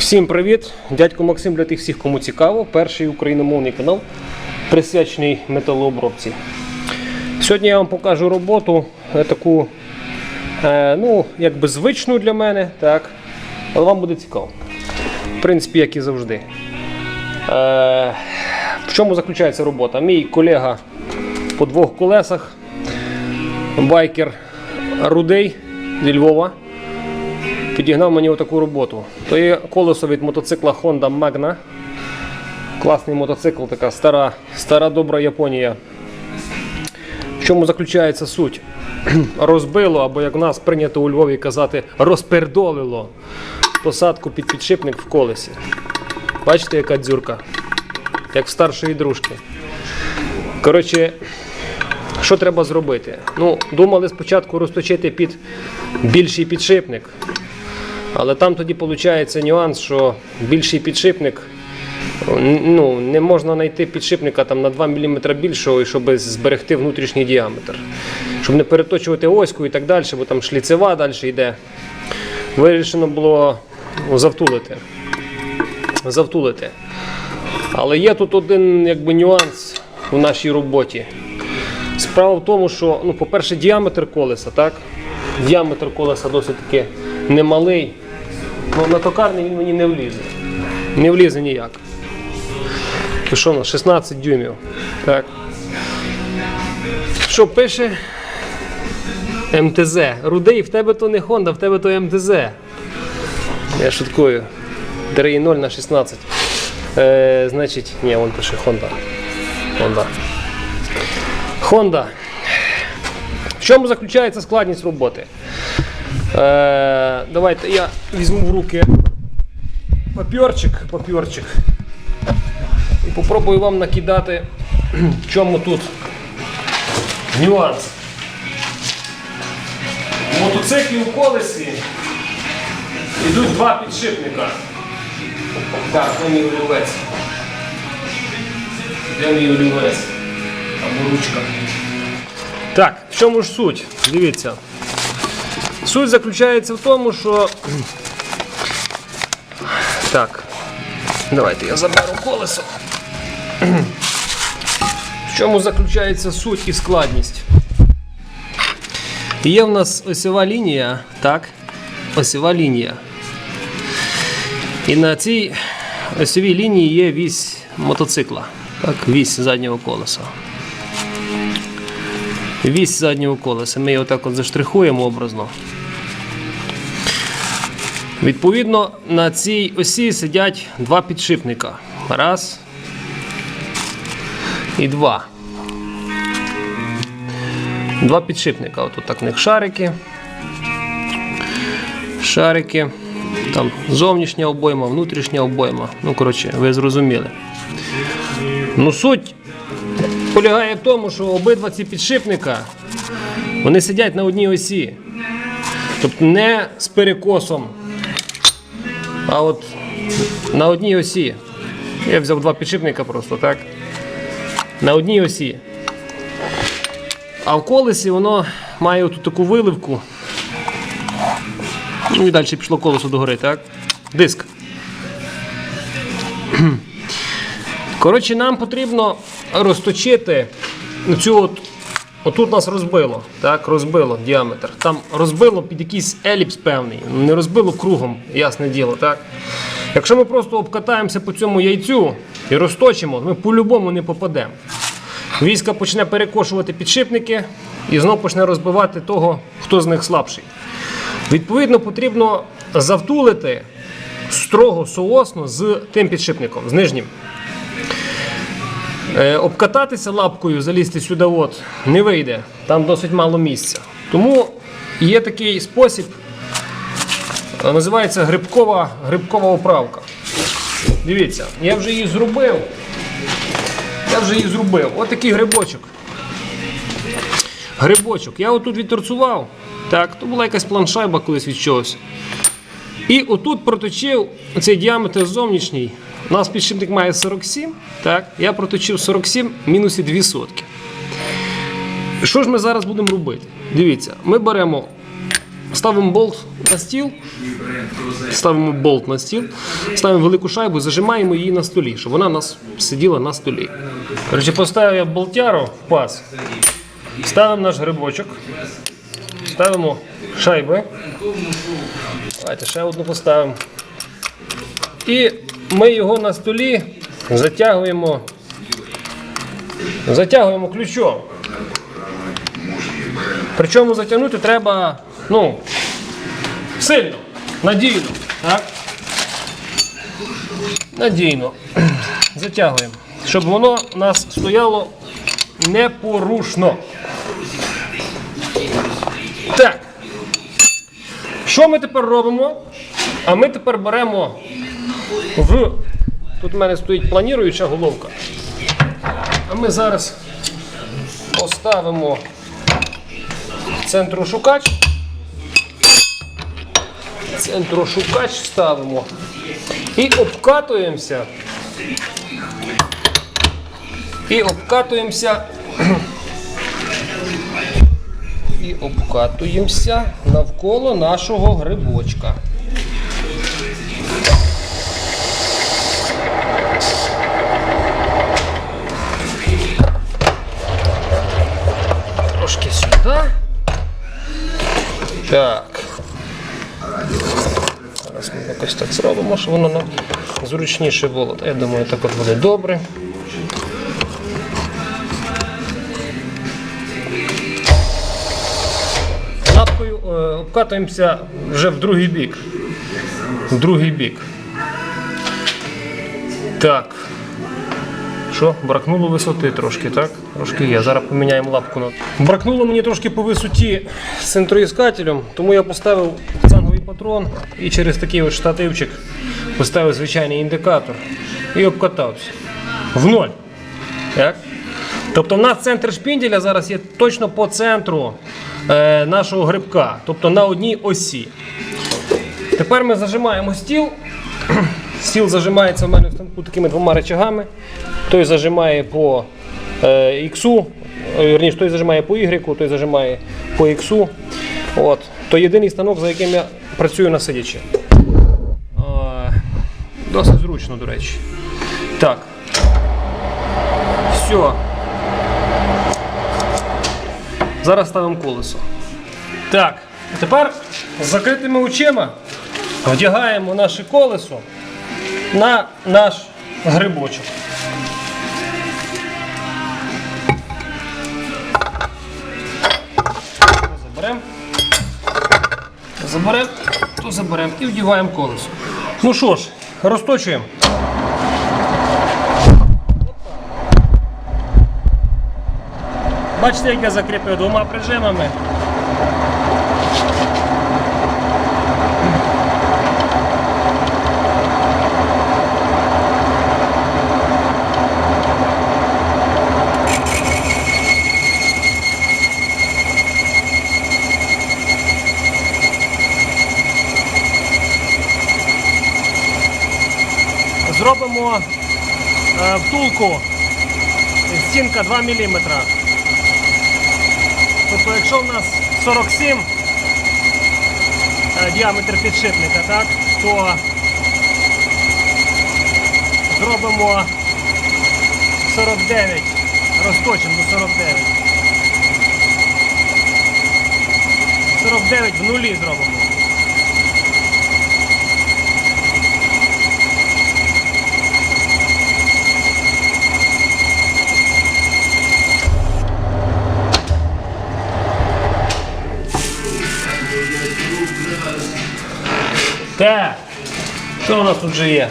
Всім привіт! Дядько Максим для тих всіх, кому цікаво. Перший україномовний канал, присвячений металообробці. Сьогодні я вам покажу роботу е, таку, е, ну, якби звичну для мене, так. Але вам буде цікаво. В принципі, як і завжди. Е, в чому заключається робота? Мій колега по двох колесах, байкер Рудей зі Львова підігнав мені отаку роботу. То є колесо від мотоцикла Honda Magna. Класний мотоцикл, така стара, стара добра Японія. В чому заключається суть? Розбило, або як в нас прийнято у Львові казати, розпердолило посадку під підшипник в колесі. Бачите, яка дзюрка? Як в старшої дружки. Коротше, що треба зробити? Ну, думали спочатку розточити під більший підшипник. Але там тоді виходить нюанс, що більший підшипник, ну, не можна знайти підшипника там, на 2 мм більшого, щоб зберегти внутрішній діаметр. Щоб не переточувати оську і так далі, бо там шліцева далі йде. Вирішено було завтулити. завтулити. Але є тут один якби, нюанс в нашій роботі. Справа в тому, що, ну, по-перше, діаметр колеса, так? Діаметр колеса досить таки немалий. Ну, на токарний він мені не влізе. Не влізе ніяк. То що у нас? 16 дюймів. Так. Що пише? МТЗ. Рудий, в тебе то не Honda, в тебе то МТЗ. Я шуткую. 3,0 на 16. Е, значить, ні, він пише Honda. Honda. Honda. В чому заключається складність роботи? Е, давайте я візьму в руки папірчик, папірчик і попробую вам накидати, в чому тут нюанс. У мотоциклі у колесі йдуть два підшипника. Так, де мій олівець? Де мій олівець? Або ручка. Так, в чому ж суть? Дивіться. Суть заключається в тому, що. Так. Давайте я заберу колесо. В чому заключається суть і складність? Є в нас осьова лінія, так? Осьова лінія. І на цій осьовій лінії є вісь мотоцикла. Так, вісь заднього колеса. Вісь заднього колеса. Ми його так от заштрихуємо образно. Відповідно, на цій осі сидять два підшипника. Раз. І два. Два підшипника. Отут так в них шарики. Шарики. Там зовнішня обойма, внутрішня обойма. Ну, коротше, ви зрозуміли. Ну, суть полягає в тому, що обидва ці підшипника вони сидять на одній осі. Тобто не з перекосом, а от на одній осі. Я взяв два підшипника просто, так? На одній осі. А в колесі воно має тут таку виливку. Ну і далі пішло колесо догори, так? Диск. Коротше, нам потрібно розточити цю от. Отут нас розбило, так, розбило діаметр. Там розбило під якийсь еліпс певний, не розбило кругом, ясне діло. так. Якщо ми просто обкатаємося по цьому яйцю і розточимо, ми по-любому не попадемо. Війська почне перекошувати підшипники і знов почне розбивати того, хто з них слабший. Відповідно, потрібно завтулити строго соосно з тим підшипником, з нижнім. Е, обкататися лапкою, залізти сюди от, не вийде, там досить мало місця. Тому є такий спосіб, називається грибкова, грибкова оправка. Дивіться, я вже її зробив. Я вже її зробив. Ось такий грибочок. Грибочок. Я отут відторцував. Так, то була якась планшайба колись від чогось. І отут проточив цей діаметр зовнішній. У нас підшипник має 47. Так, я проточив 47 мінусі 2 сотки. Що ж ми зараз будемо робити? Дивіться, ми беремо, ставимо болт на стіл ставимо болт на стіл, ставимо велику шайбу, зажимаємо її на столі, щоб вона у нас сиділа на столі. Коротше, поставив я болтяру в паз, ставимо наш грибочок, ставимо шайби. Давайте ще одну поставимо. І ми його на столі затягуємо, затягуємо ключом. Причому затягнути треба ну, сильно, надійно. Так? Надійно. Затягуємо. Щоб воно у нас стояло непорушно. Так. Що ми тепер робимо? А ми тепер беремо в. Тут в мене стоїть планіруюча головка. А ми зараз поставимо центрошукач. Центрошукач ставимо і обкатуємося. І обкатуємося. І обкатуємося навколо нашого грибочка. Так. Зараз ми якось так зробимо, щоб воно нам зручніше було. Я думаю, так от буде добре. Лапкою е, обкатуємося вже в другий бік. В другий бік. Так. Що? Бракнуло висоти трошки, так? Трошки є. Зараз поміняємо лапку. Бракнуло мені трошки по висоті з центроіскателем, тому я поставив цанговий патрон і через такий ось штативчик поставив звичайний індикатор і обкатався. В ноль. Так? Тобто в нас центр шпінделя зараз є точно по центру е, нашого грибка, тобто на одній осі. Тепер ми зажимаємо стіл. Стіл зажимається в мене в станку такими двома речагами. Той зажимає по е, X, е, той зажимає по Y, той зажимає по X. От. То єдиний станок, за яким я працюю на сидячи. Е, Досить зручно, до речі. Так. Все. Зараз ставимо колесо. Так, тепер з закритими очима вдягаємо наше колесо на наш грибочок. Заберемо. Заберемо, то заберемо і вдіваємо колесо. Ну що ж, розточуємо. Бачите, як я закріпив двома прижимами. Зробимо е, втулку стінка 2 мм. Тобто, якщо в нас 47 е, діаметр підшипника, так, то зробимо 49, розточимо до 49. 49 в нулі зробимо. Так, що у нас тут же є?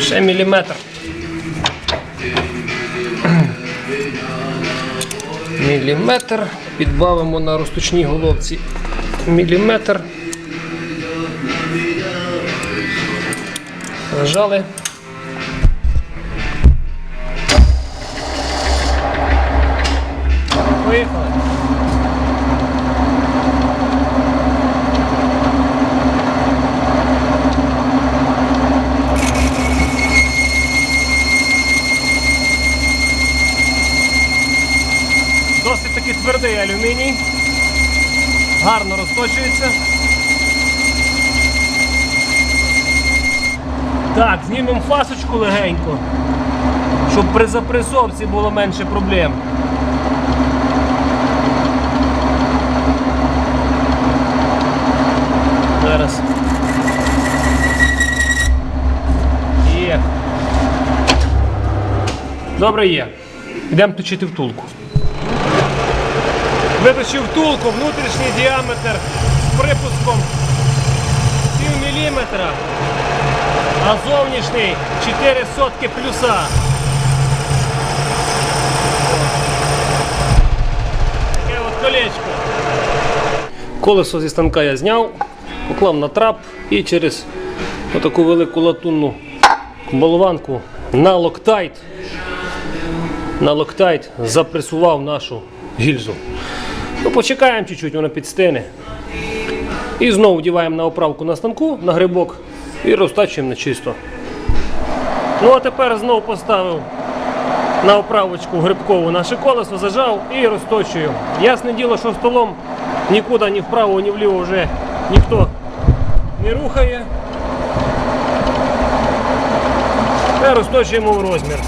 Ще міліметр. Міліметр. Підбавимо на розточній головці міліметр. Нажали. Поїхали. Досить таки гарно розточується. Так, знімемо фасочку легенько, щоб при запресовці було менше проблем. Зараз. Є. Добре є. Йдемо точити втулку. Виточив втулку, внутрішній діаметр з припуском пів міліметра, а зовнішній 4 сотки плюса. Таке от колечко. Колесо зі станка я зняв, поклав на трап і через отаку велику латунну болванку на локтайт, на локтайт запресував нашу гільзу. Ну, почекаємо чуть-чуть, вона підстине. І знову вдіваємо на оправку на станку, на грибок і розтачуємо на чисто. Ну а тепер знову поставив на оправочку грибкову наше колесо, зажав і розточую. Ясне діло, що столом нікуди, ні вправо, ні вліво вже ніхто не рухає. Розточуємо в розмір.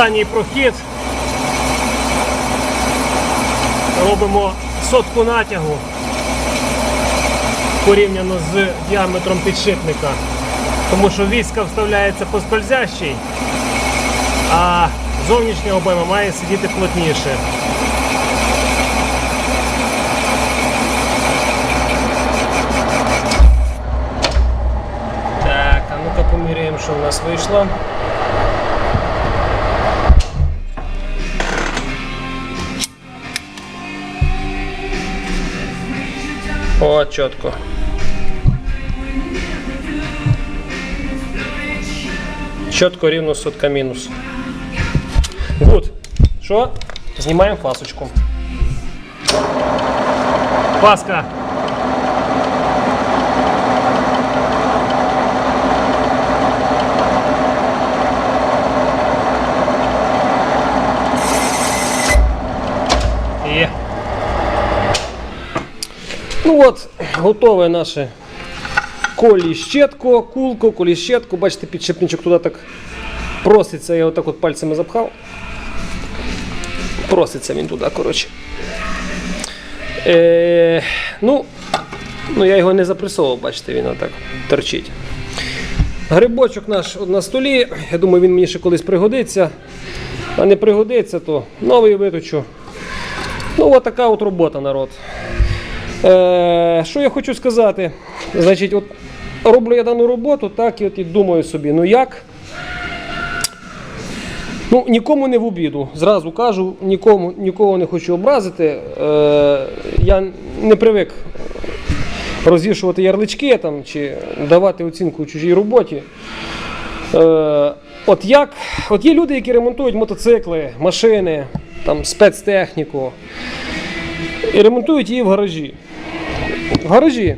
Останній прохід. Робимо сотку натягу порівняно з діаметром підшипника. Тому що війська вставляється по скользящій, а зовнішня обойма має сидіти плотніше. Так, а ну-ка поміряємо, що в нас вийшло. О, чітко. Чітко рівно сотка мінус. Гуд. Що? Знімаємо фасочку. Паска. Ну от, готове наше коліщетко, кулко, коліщетко. Бачите, підшипничок туди так проситься, я отак от пальцями запхав. Проситься він туди, коротше. Е, ну, ну, я його не запресовував, бачите, він отак торчить. Грибочок наш на столі. Я думаю, він мені ще колись пригодиться. А не пригодиться, то новий виточу. Ну, от от робота, народ. Е, що я хочу сказати? Значить, от роблю я дану роботу, так і от і думаю собі, ну як? Ну, нікому не в обіду. Зразу кажу, нікому, нікого не хочу образити. Е, я не привик розвішувати ярлички там, чи давати оцінку чужій роботі. Е, от як, от є люди, які ремонтують мотоцикли, машини, там, спецтехніку. І ремонтують її в гаражі. В гаражі.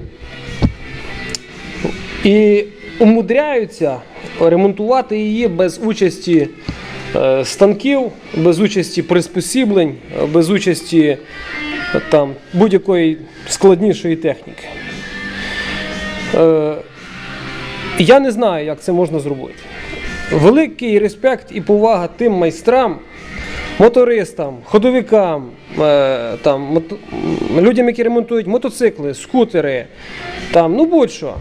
І умудряються ремонтувати її без участі е, станків, без участі приспосіблень, без участі е, там, будь-якої складнішої техніки. Е, я не знаю, як це можна зробити. Великий респект і повага тим майстрам, мотористам, ходовикам, е, там, людям, які ремонтують мотоцикли, скутери, там, ну будь-що,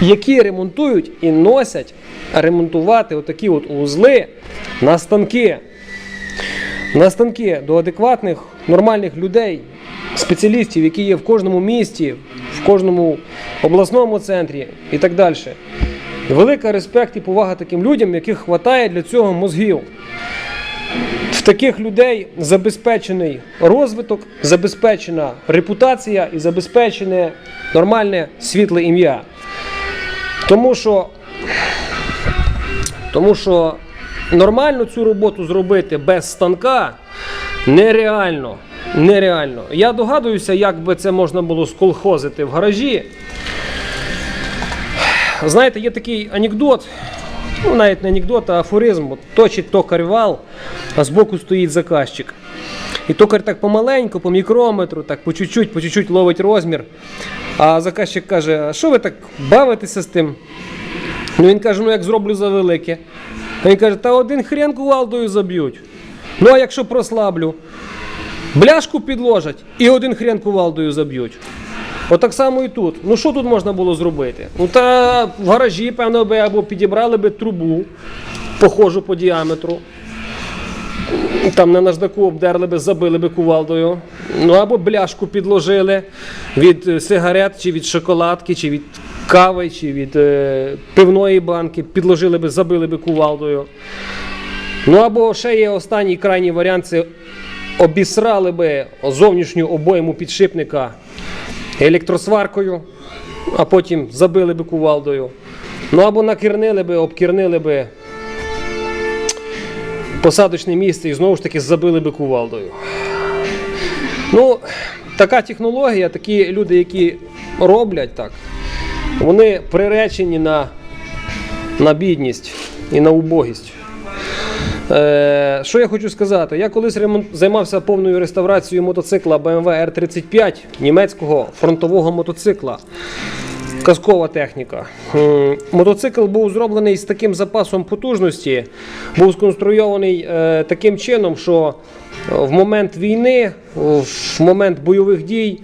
які ремонтують і носять ремонтувати отакі от узли на станки. На станки до адекватних, нормальних людей, спеціалістів, які є в кожному місті, в кожному обласному центрі і так далі. Велика респект і повага таким людям, яких вистачає для цього мозгів. Таких людей забезпечений розвиток, забезпечена репутація і забезпечене нормальне світле ім'я. Тому що, тому що нормально цю роботу зробити без станка Нереально. Нереально. Я догадуюся, як би це можна було сколхозити в гаражі. Знаєте, є такий анекдот, ну навіть не анекдот, а афоризм. Точить токар вал, а збоку стоїть заказчик. І токар так помаленьку, по мікрометру, так по чуть-чуть, по чуть-чуть ловить розмір. А заказчик каже: а що ви так бавитеся з тим? Ну він каже, ну як зроблю за велике. А він каже, та один хрен кувалдою заб'ють. Ну а якщо прослаблю, бляшку підложать і один хрен кувалдою заб'ють. Отак само і тут. Ну що тут можна було зробити? Ну та в гаражі, певно, би або підібрали би трубу, похожу по діаметру. Там на наждаку обдерли би, забили би кувалдою. Ну або бляшку підложили від е, сигарет, чи від шоколадки, чи від кави, чи від е, пивної банки, підложили би, забили би кувалдою. Ну або ще є останній крайній варіант це обісрали би зовнішню обойму підшипника електросваркою, а потім забили би кувалдою. Ну або накірнили би, обкірнили би посадочне місце і знову ж таки забили би кувалдою. Ну, така технологія, такі люди, які роблять так, вони приречені на, на бідність і на убогість. Е, що я хочу сказати? Я колись ремонт, займався повною реставрацією мотоцикла BMW R35 німецького фронтового мотоцикла. Казкова техніка. Мотоцикл був зроблений з таким запасом потужності, був сконструйований е, таким чином, що е, в момент війни, в момент бойових дій,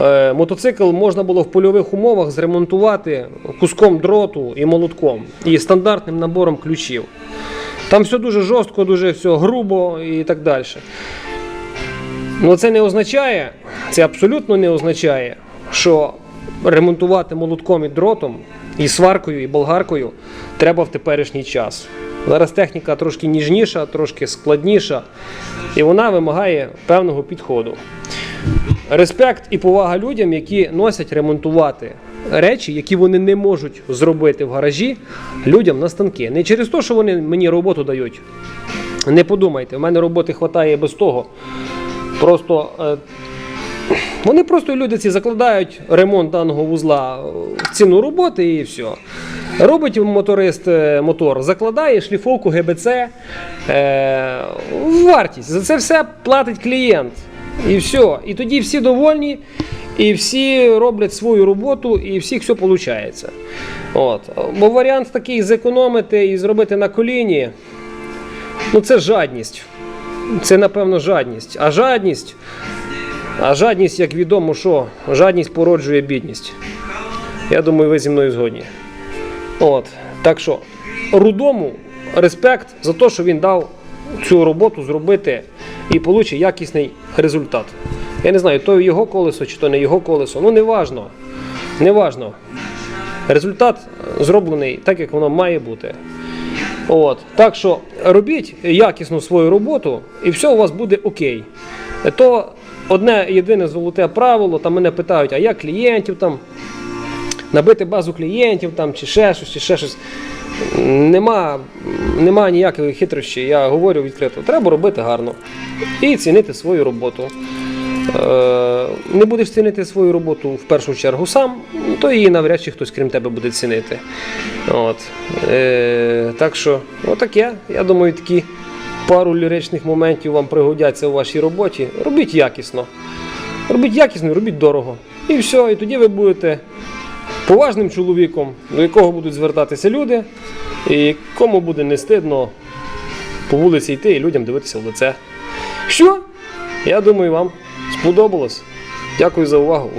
е, мотоцикл можна було в польових умовах зремонтувати куском дроту і молотком і стандартним набором ключів. Там все дуже жорстко, дуже все грубо і так далі. Ну це не означає, це абсолютно не означає, що ремонтувати молотком і дротом, і сваркою, і болгаркою треба в теперішній час. Зараз техніка трошки ніжніша, трошки складніша, і вона вимагає певного підходу. Респект і повага людям, які носять ремонтувати речі, які вони не можуть зробити в гаражі людям на станки. Не через те, що вони мені роботу дають. Не подумайте, в мене роботи вистачає без того. Просто е, вони просто люди ці закладають ремонт даного вузла в ціну роботи і все. Робить моторист е, мотор, закладає шліфовку ГБЦ, е, вартість. За це все платить клієнт. І все. І тоді всі довольні, і всі роблять свою роботу, і всіх все виходить. От. Бо варіант такий зекономити і зробити на коліні, ну це жадність. Це, напевно, жадність. А жадність, а жадність, як відомо, що жадність породжує бідність. Я думаю, ви зі мною згодні. От. Так що, рудому респект за те, що він дав цю роботу зробити і отримати якісний результат. Я не знаю, то його колесо чи то не його колесо. Ну, не важно. Не важно. Результат зроблений так, як воно має бути. От. Так що робіть якісну свою роботу, і все у вас буде окей. То одне єдине золоте правило, там мене питають, а як клієнтів там, набити базу клієнтів там, чи ще щось, чи ще щось. Нема, нема ніякої хитрощі, я говорю відкрито. Треба робити гарно і цінити свою роботу. Е, не будеш цінити свою роботу в першу чергу сам, то її навряд чи хтось крім тебе буде цінити. От. Е, так що, отаке. Я думаю, такі пару ліричних моментів вам пригодяться у вашій роботі. Робіть якісно. Робіть якісно, робіть дорого. І все, і тоді ви будете поважним чоловіком, до якого будуть звертатися люди, і кому буде не стидно по вулиці йти і людям дивитися в лице. Що? Я думаю, вам сподобалось. Дякую за увагу.